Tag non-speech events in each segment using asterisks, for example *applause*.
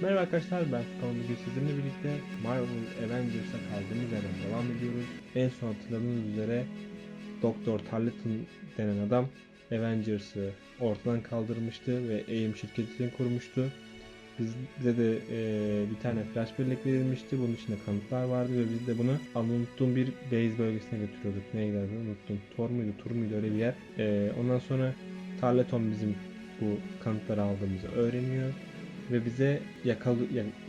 Merhaba arkadaşlar ben Furkan bugün sizinle birlikte Marvel Avengers'a kaldığımız yerden devam ediyoruz. En son hatırladığınız üzere Doktor Tarleton denen adam Avengers'ı ortadan kaldırmıştı ve AIM şirketini kurmuştu. Biz, bize de eee, bir tane flash bellek verilmişti. Bunun içinde kanıtlar vardı ve biz de bunu unuttuğum bir base bölgesine götürüyorduk. Neydi adını unuttum. Tor muydu, Tur muydu öyle bir yer. Eee, ondan sonra Tarleton bizim bu kanıtları aldığımızı öğreniyor ve bize yakalı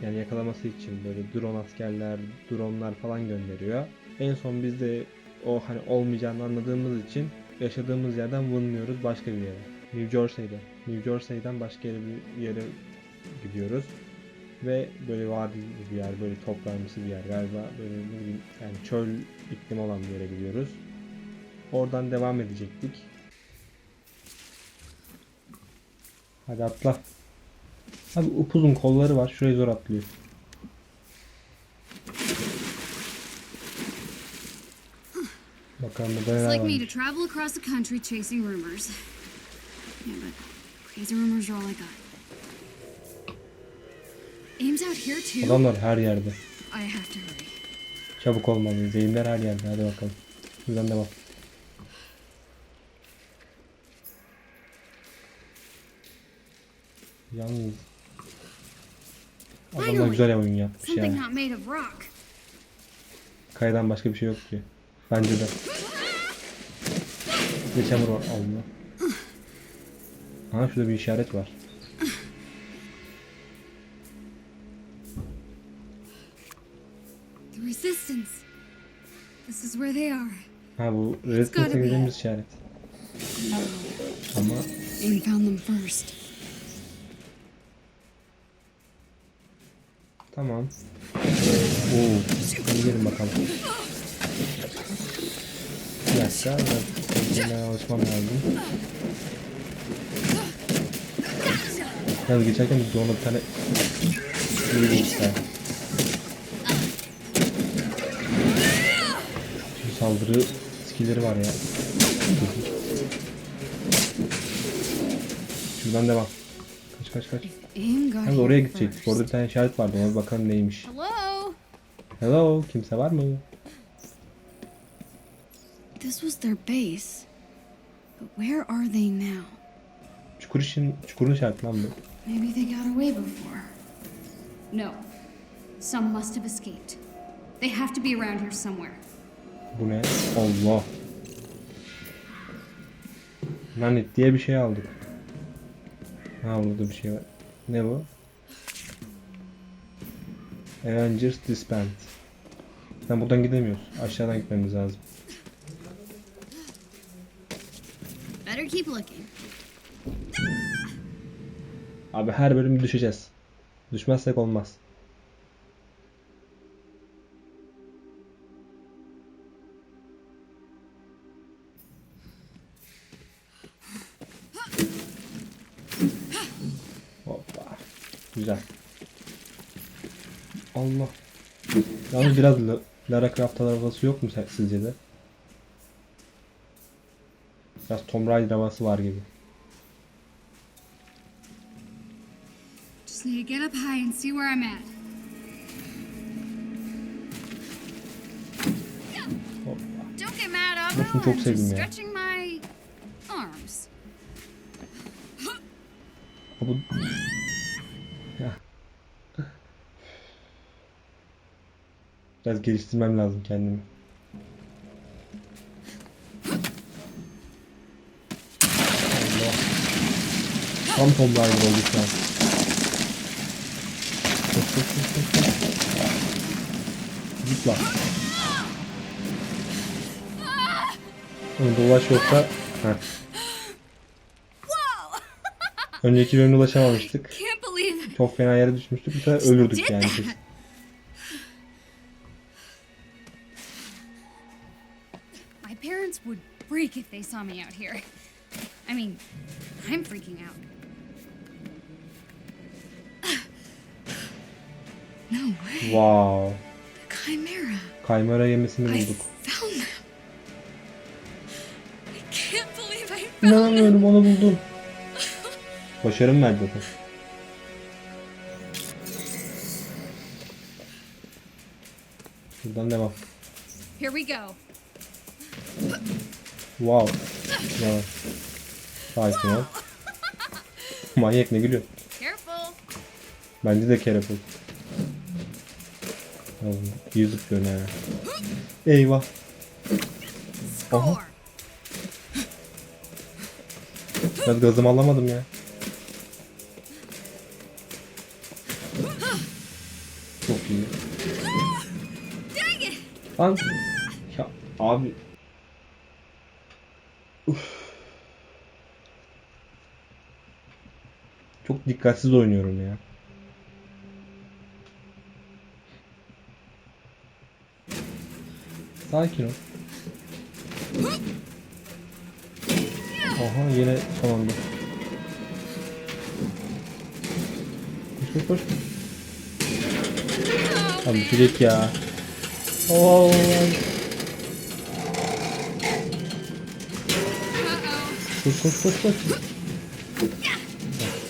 yani- yakalaması için böyle drone askerler, dronlar falan gönderiyor. En son biz de o hani olmayacağını anladığımız için yaşadığımız yerden vınlıyoruz başka bir yere. New Jersey'de. New Jersey'den başka yere bir yere gidiyoruz. Ve böyle vadi bir yer, böyle toplanması bir yer galiba böyle ne bileyim yani çöl iklim olan bir yere gidiyoruz. Oradan devam edecektik. Hadi atla. Abi upuzun kolları var. Şuraya zor atlıyor. Bakalım burada neler like me to varmış. travel across the country chasing rumors. Yeah, but crazy rumors are all I got. Aim's out here too. Adamlar her yerde. I have to hurry. Çabuk olmalıyız. Zeyinler her yerde. Hadi bakalım. Buradan devam. Yalnız Adamlar güzel oyun yapmış yani. not made of rock. Kayadan başka bir şey yok ki. Bence de. Bir çamur var. Allah. Aha şurada bir işaret var. The resistance. This is where they are. Ha bu gotta Resistance be. girdiğimiz işaret. Ama tamam. Oo, hadi gelin bakalım. Bir dakika. Ben alışmam lazım. Yalnız geçerken doğumda bir tane ister. Şu saldırı skillleri var ya. Şuradan devam. Kaç kaç kaç. Yalnız oraya gidecektik. Orada bir tane işaret vardı. Ona bir bakalım neymiş. Hello. Hello, kimse var mı? This was their base. But where are they now? Çukur için, çukurun işareti lan bu. Maybe they got away before. No. Some must have escaped. They have to be around here somewhere. Bu ne? Allah. Nanet diye bir şey aldık. Ha burada bir şey var. Ne bu? Avengers Disband. Ben buradan gidemiyoruz. Aşağıdan gitmemiz lazım. Better keep looking. Abi her bölüm düşeceğiz. Düşmezsek olmaz. Güzel. Allah. Yalnız biraz La- Lara Croft havası yok mu sizce de? Biraz Tomb Raider havası var gibi. Just need to get up high and see where I'm at. Don't get mad, çok I'm just stretching my arms. Ha bu... Ya. Biraz geliştirmem lazım kendimi. Allah. Tam Tomb Raider oldu şu an. Zıpla. Dolaş yoksa... Heh. Önceki bölümde ulaşamamıştık. Çok fena yere düşmüştük. Bu sefer ölürdük yani kesin. *laughs* my parents would freak if they saw me out here. I mean, I'm freaking out. *sighs* No way. Wow. The Chimera. Kaymara yemisini I bulduk. found them. I can't believe I found them. İnanamıyorum onu buldum. *laughs* Başarım verdi zaten. Buradan devam. Here we go. Wow. Ya. Sakin ol. Manyak ne gülüyor? Careful. Bence de careful. Oğlum, iyi zıplıyorsun ha. Eyvah. Score. Biraz gazımı alamadım ya. Lan. Ya abi. Uf. Çok dikkatsiz oynuyorum ya. Sakin ol. Aha yine anda. Koş koş koş. Abi bitecek ya. Uh-oh. Koş koş koş koş.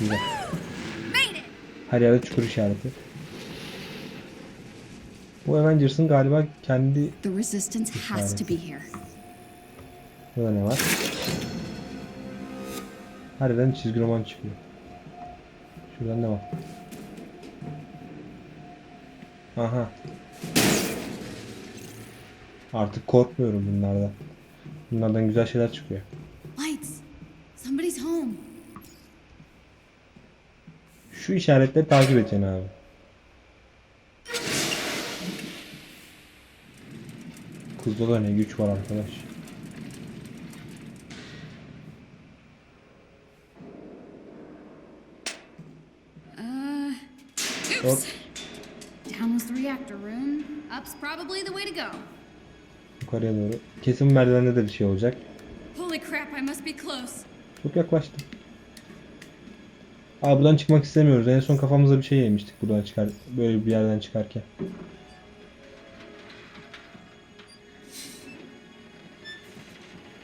Güzel. Her yerde çukur işareti. Bu Avengers'ın galiba kendi... The resistance has to be here. Burada ne var? Her yerden çizgi roman çıkıyor. Şuradan ne var? Aha. Artık korkmuyorum bunlardan. Bunlardan güzel şeyler çıkıyor. Lights. Somebody's home. Şu işaretleri takip edeceksin abi. Kızda da ne güç var arkadaş. Uh, Hop. oops. Down was the reactor room. Up's probably the way to go. Yukarıya doğru. Kesin merdivende de bir şey olacak. Çok yaklaştım. Abi buradan çıkmak istemiyoruz. En son kafamıza bir şey yemiştik buradan çıkar. Böyle bir yerden çıkarken.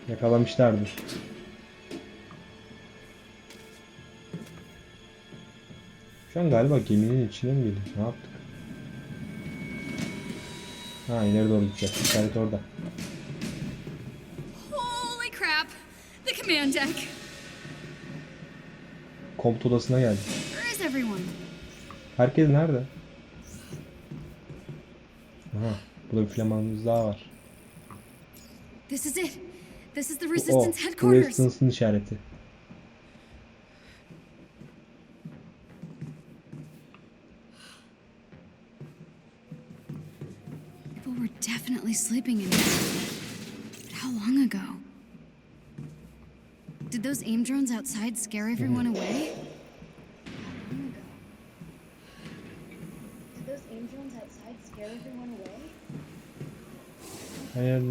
Yakalamışlardı. Şu an galiba geminin içine mi girdik? Ne yaptık? Ha ileri doğru gideceğiz. İşaret orada. Deck. Komut odasına geldik. Where is everyone? Herkes nerede? Aha, burada bir flamanımız daha var. This is it. This is the resistance bu headquarters. Resistance'ın işareti. People were definitely sleeping in here. But how long ago? Did those aim drones outside scare everyone away? How long ago? Did those aim drones outside scare everyone away? Her yer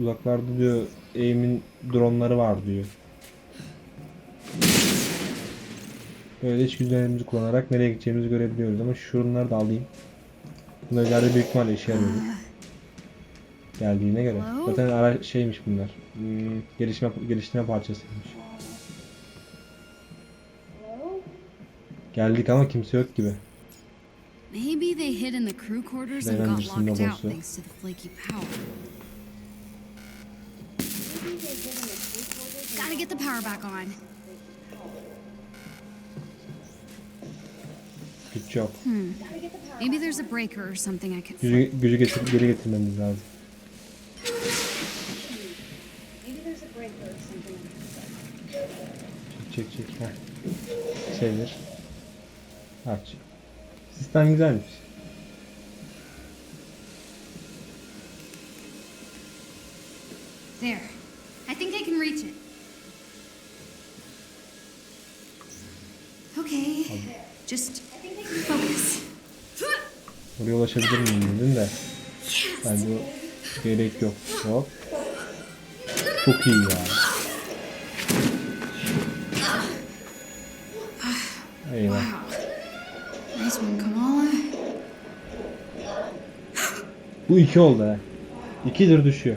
uzaklarda diyor aim'in dronları var diyor. Böyle içgüdülerimizi kullanarak nereye gideceğimizi görebiliyoruz ama şunları da alayım. Bunlar ileride büyük ihtimalle işe yarıyor. Geldiğine göre. Zaten ara şeymiş bunlar. Hmm, gelişme geliştirme parçasıymış. Geldik ama kimse yok gibi. Maybe they hid in the crew quarters and got locked out thanks to the flaky power. Gotta get the power back on. Güç yok. Maybe there's a breaker or something I could Gücü, gücü getir, geri getirmemiz lazım. Çek çek çek. Heh. Çevir. Aç. Sistem güzelmiş. There. I think I can reach it. Okay. Just focus. Oraya ulaşabilir miyim dedin de. Bence o gerek yok. Hop. Çok iyi ya. Eyvah. Nice one, Kamala. Bu iki oldu ha. İkidir düşüyor.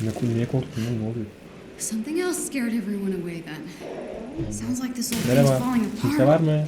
Ne, niye korktun lan ne oluyor? Something else scared everyone away then. Sounds like this whole thing's Merhaba. falling Kimse apart. var mı?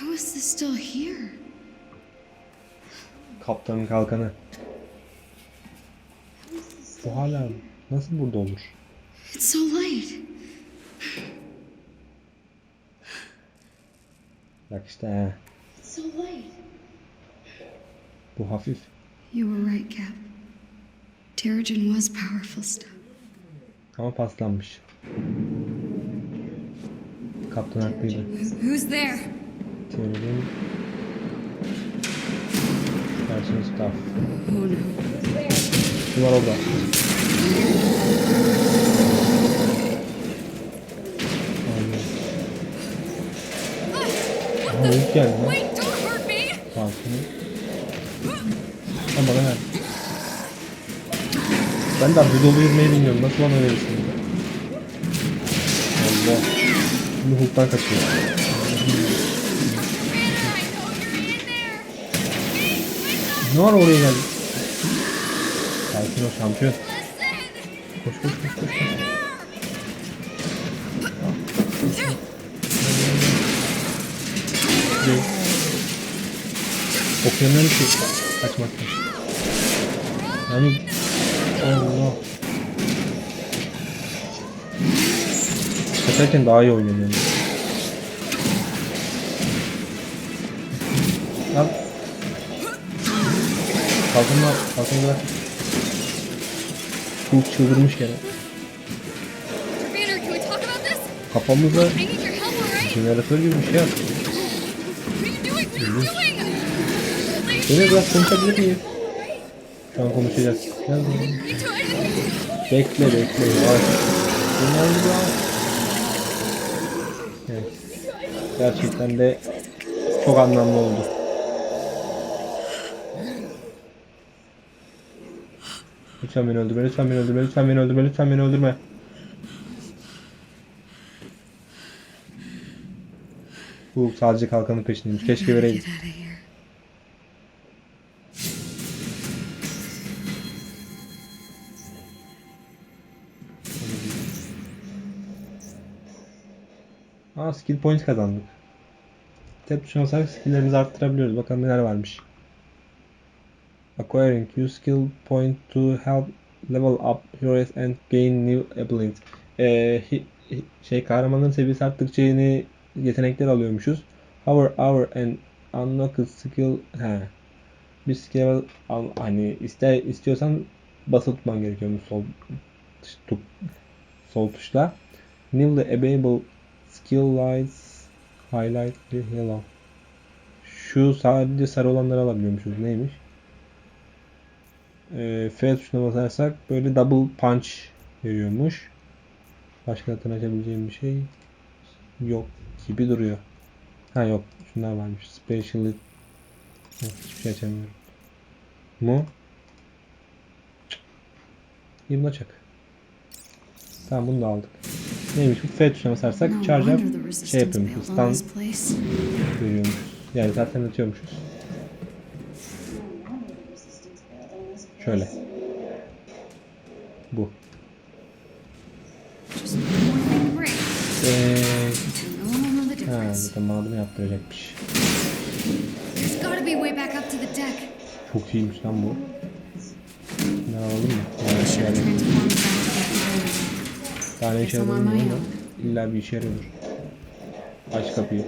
How is this still here? Kaptanın kalkanı. Bu hala nasıl burada olur? It's so light. Bak işte he. So light. Bu hafif. You were right, Cap. Terrigen was powerful stuff. Ama paslanmış. Kaptan haklıydı. Who's there? Teorinin Versiyon staff. Var orada? Aha ilk geldi lan. Lan bana ver. Ben daha bu dolu yürümeyi bilmiyorum. Nasıl bana verirsin? Allah. Şimdi Hulk'tan kaçıyor. Ne var oraya geldi? Sakin ol şampiyon. Koş koş koş koş. Okuyamıyorum ki. Kaçmaktan. Yani Allah. Kaçarken daha iyi oynanıyorum. Al. Kalkınma, kalkınma. Hulk çıldırmış gene. Alright? jeneratör gibi bir şey yaptı. Beni biraz konuşabilir miyiz? Şu an konuşacağız. Gel buraya. Bekle bekle yavaş. Bunlar yavaş. Evet. Gerçekten de çok anlamlı oldu. Lütfen beni öldürme, lütfen beni öldürme, lütfen beni öldürme, lütfen beni öldürme. Bu sadece kalkanın peşindeymiş. Keşke vereydim. Aa skill point kazandık. Tab tuşuna basarak skilllerimizi arttırabiliyoruz. Bakalım neler varmış. Acquiring use skill point to help level up heroes and gain new abilities. Ee, şey kahramanların seviyesi arttıkça yeni yetenekler alıyormuşuz. Hover hour and unlock skill he. Bir skill al, hani iste, istiyorsan basılı tutman gerekiyormuş sol tuş- tu, sol tuşla. Newly available skill lights highlight bir yellow. Şu sadece sarı olanları alabiliyormuşuz. Neymiş? Ee, F tuşuna basarsak böyle double punch veriyormuş. Başka hatırını açabileceğim bir şey yok gibi duruyor. Ha yok. Şunlar varmış. Special hiçbir şey açamıyorum. Mu? Cık. İyi çak. Tamam bunu da aldık. Neymiş bu? F tuşuna basarsak charge up şey yapıyormuşuz. Stun görüyormuşuz. Yani zaten atıyormuşuz. Şöyle. Bu. Just one more thing to break. Eee No one will know the ha, difference. zaten bana bunu yaptıracakmış. There's gotta be a way back up to the deck. Çok iyiymiş lan bu. Ne alalım mı? Yani building. daha ne işe bilmiyorum ama illa bir işe yarıyordur. Aç kapıyı.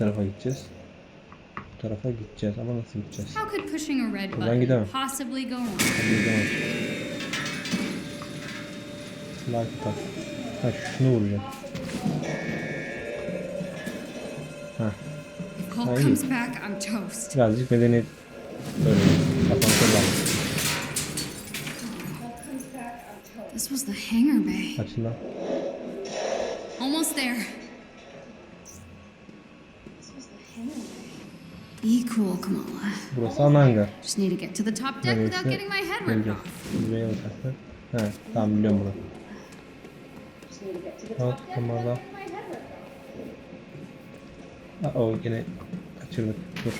Tarafa gideceğiz. Bu tarafa gideceğiz ama nasıl gideceğiz? How could pushing a red Buradan button gidemem. possibly go wrong? Hadi. Like tak. Ha şunu vuracağım. Ha Hulk Hayır. comes back, I'm toast. birazcık medeniyet öğrenelim. Asansör var. This was the hangar bay. Açın lan. Almost there. Cool, Kamala. Burası ana hangar. Just need to get to the top deck Neresi? without getting my head ripped off. Buraya bakarsak. He tamam biliyorum bunu. Tamam Kamala. Aa, o yine kaçırdık. Dur.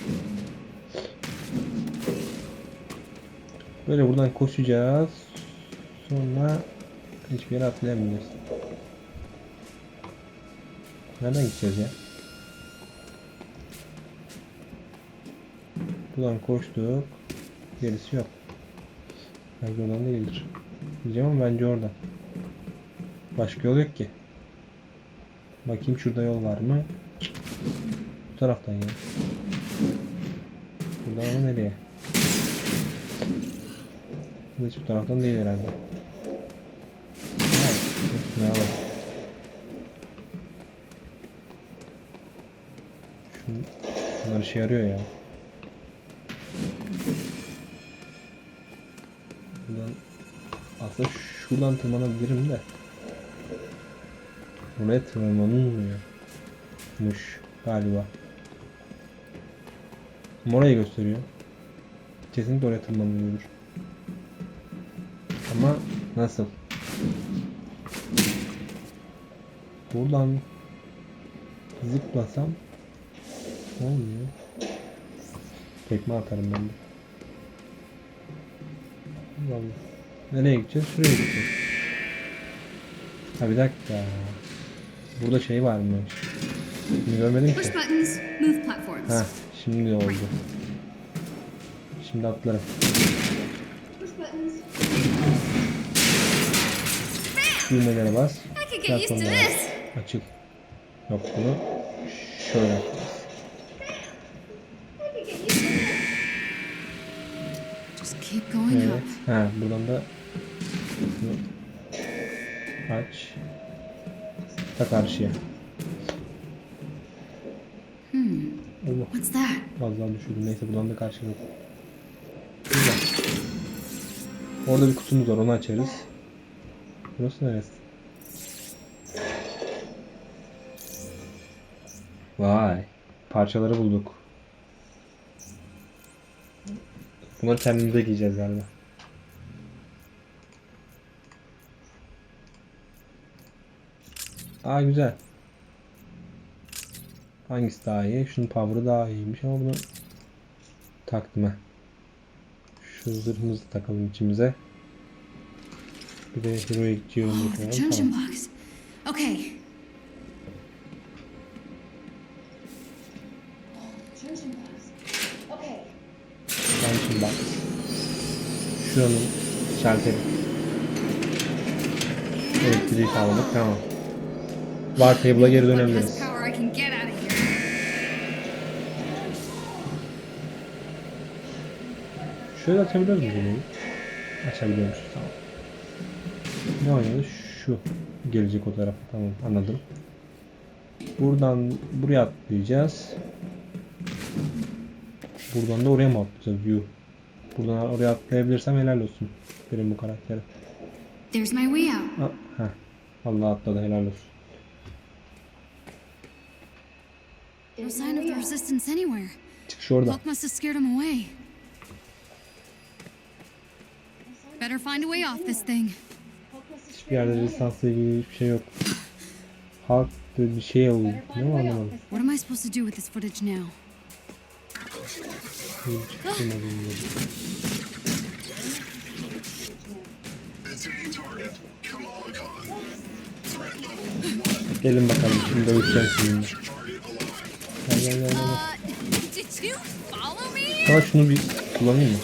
Böyle buradan koşacağız. Sonra hiçbir yere atlayamayacağız. Nereden gideceğiz ya? Buradan koştuk. Gerisi yok. Belki oradan değildir. Diyeceğim ama bence oradan. Başka yol yok ki. Bakayım şurada yol var mı? Bu taraftan ya. Buradan ama nereye? Hiç bu taraftan değil herhalde. Ha, Ne var? Şun, şunlar işe yarıyor ya. Aslında şuradan tırmanabilirim de. Buraya tırmanılmıyormuş galiba. Ama Orayı gösteriyor. Kesinlikle oraya tırmanılıyordur. Ama nasıl? Buradan zıplasam olmuyor. Tekme atarım ben de. Vallahi. Nereye gideceğiz? Şuraya gideceğiz. Ha bir dakika. Burada şey varmış. Bunu görmedim ki. Ha, şimdi oldu. Şimdi atlarım. Düğmelere bas. Platformlara. Açıl. Yok bunu şöyle Evet. Ha, buradan da aç. Ta karşıya. Hmm. What's that? Az daha düşürdüm. Neyse buradan da karşıya. Güzel. Orada bir kutumuz var. Onu açarız. Burası neresi? Vay. Parçaları bulduk. Bunları kendimize giyeceğiz galiba. Aa güzel. Hangisi daha iyi? Şunun power'ı daha iyiymiş ama bunu taktım ha. Şu zırhımızı takalım içimize. Bir de heroic the koyalım. Tamam. Okay. Junction box. Şuranın şalteri. Elektriği sağladık. Tamam. Var table'a geri dönebiliriz. Şöyle açabiliyor muyuz bunu? Açabiliyormuşuz tamam. Ne oynadı? Şu gelecek o tarafa tamam anladım. Buradan buraya atlayacağız. Buradan da oraya mı atlayacağız? Yuh. Buradan oraya atlayabilirsem helal olsun. Benim bu karaktere. There's my way out. Ha, heh. Allah atladı helal olsun. No sign of the resistance anywhere. Çıkış orada. Cloak must have scared him away. Better find a way off this thing. Hiçbir yerde lisansla ilgili hiçbir şey yok. Halk bir şey oldu. Ne mi anlamadım. What am I supposed to do with this footage now? Gelin bakalım şimdi dövüşeceğim sizinle. Gel gel gel? Sana şunu bir kullanayım mı?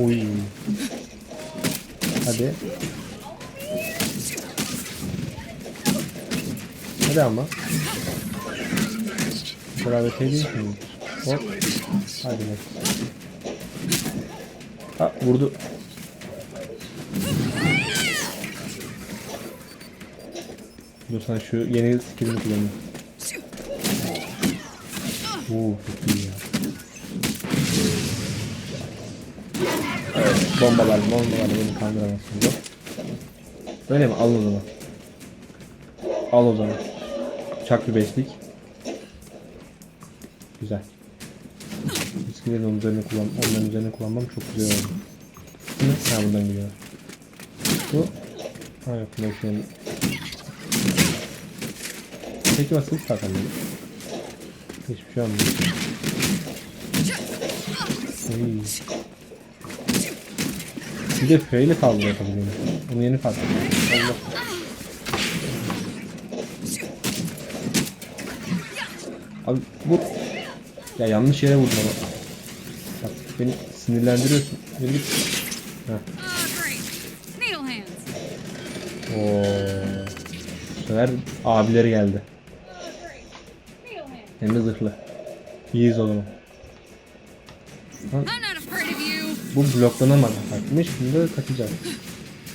Oy. Hadi. Hadi ama. Şey değil mi? Hop. Hadi bak. Ha vurdu. Dur sana şu yeni skillini kullanayım. Oo çok iyi ya. Bombalar bombalar beni kandıramazsın. Yok. Öyle mi? Al o zaman. Al o zaman. Çak bir beşlik. Güzel. De onun üzerine kullan, onların üzerine kullanmam çok güzel oldu. Ne? Ha buradan gidiyor. Bu. Ha yok bu şey. Peki nasıl böyle? Hiçbir şey olmuyor. İyi. Bir de F ile saldırı yapabiliyorum. Onu yeni fark ettim. Allah. Abi bu... Ya yanlış yere vurdum ama. Bak beni sinirlendiriyorsun. Beni git. Oh, hands. Oo. Bu sefer abileri geldi. Hem de zırhlı. İyiyiz o zaman. You. Bu bloklanamadı. Bakmış şimdi de kaçacağız.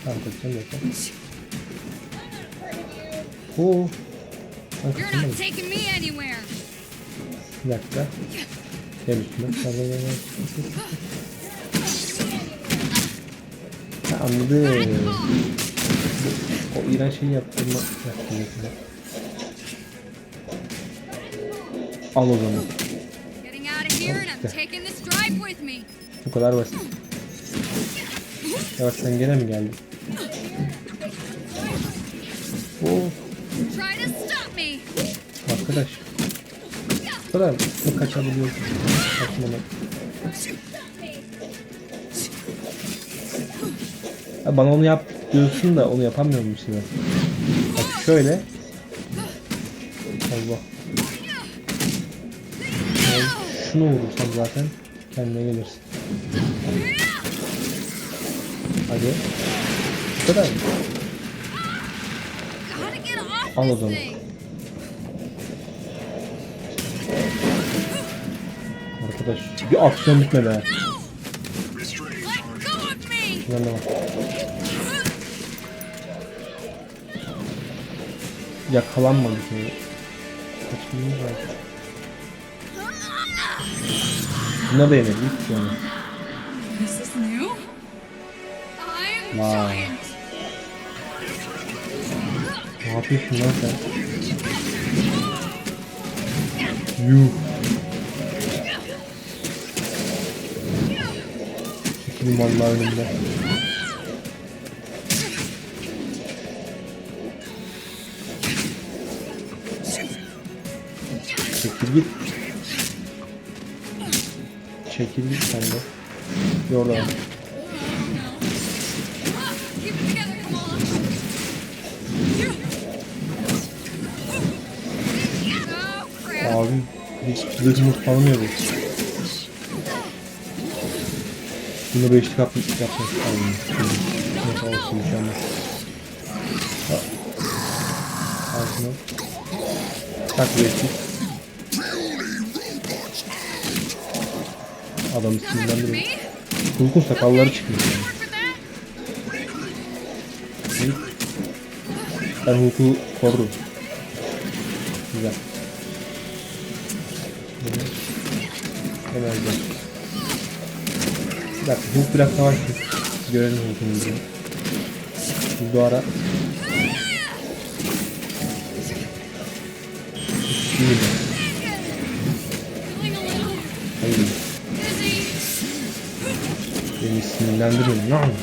Tamam kaçacağım yoksa. Oo. Ben kaçamadım. Bir dakika. Gel üstüme. Ha, anladım. O iğrenç şeyi yaptırma. yaptırma, Al o zaman. Bu kadar basit. Ya bak sen gene mi geldin? Me. arkadaş. Bu kadar mı kaçabiliyorsun? Saçmalama. Ya bana onu yap diyorsun da onu yapamıyor musun? Bak şöyle. Allah. Şunu vurursam zaten kendine gelirsin. Hadi. Bu kadar mı? Al o zaman. Arkadaş bir aksiyon bitmedi ha. Let go of me. Şundan da bak. Yakalanmadı şey. Kaçmamız lazım. Buna da yenelim yani. This is new. I'm Wow. giant. Ne yapıyorsun lan sen? Yuh. Çekilin vallahi önümden. Çekil sen de. Crap. Abi hiç zırhımız kalmıyor bu. Bunu beşlik yap yapmak lazım. Neyse olsun. Ha. Al şunu. Tak beşlik. Sinirlendirme. me? Hulk'un sakalları çıkmış yani. Ben Hulk'u korurum. Güzel. Hemen gel. Bir dakika Hulk biraz savaşsın. Görelim Hulk'un yüzünü. Biz bu ara İyi Beni sinirlendirmeyin. Ne yapayım?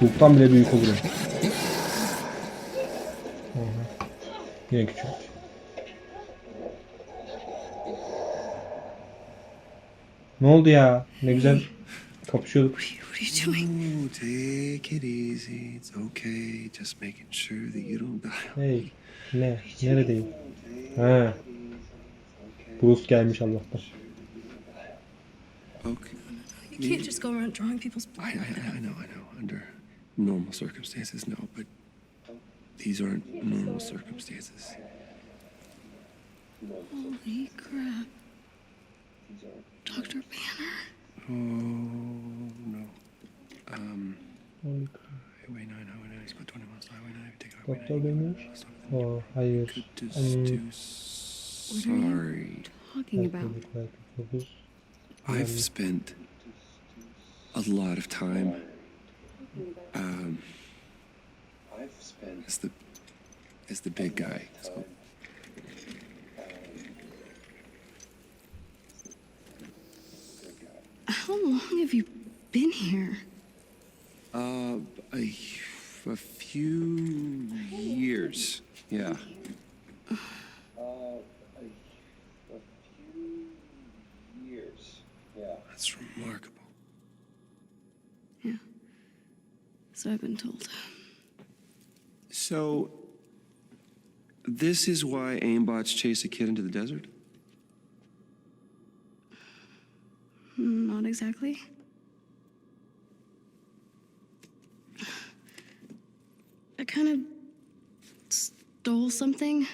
Hulk'tan bile büyük. Aha. Yine küçük. Ne oldu ya? Ne güzel kapışıyorduk. Hey. Ne? Neredeyim? Ha. Bruce gelmiş Allah'tan. Okay. You can't just go around drawing people's I, blood. I, I know, I know. Under normal circumstances, no, but these aren't normal circumstances. Holy crap. Dr. Banner? Oh no. Um, Highway 9, Highway 9, split 20 miles, Highway 9, take Highway Doktor 9. Bey'miş. Stop at the Oh, hayır. Could just Um, do sorry. Talking about. Belki belki. I've spent a lot of time um, I've spent as the as the big guy. So How long have you been here? Uh, a, a few years. Yeah. Uh, a, a few years. Yeah. That's remarkable. Yeah. So I've been told. So, this is why aimbots chase a kid into the desert? Not exactly. I kind of stole something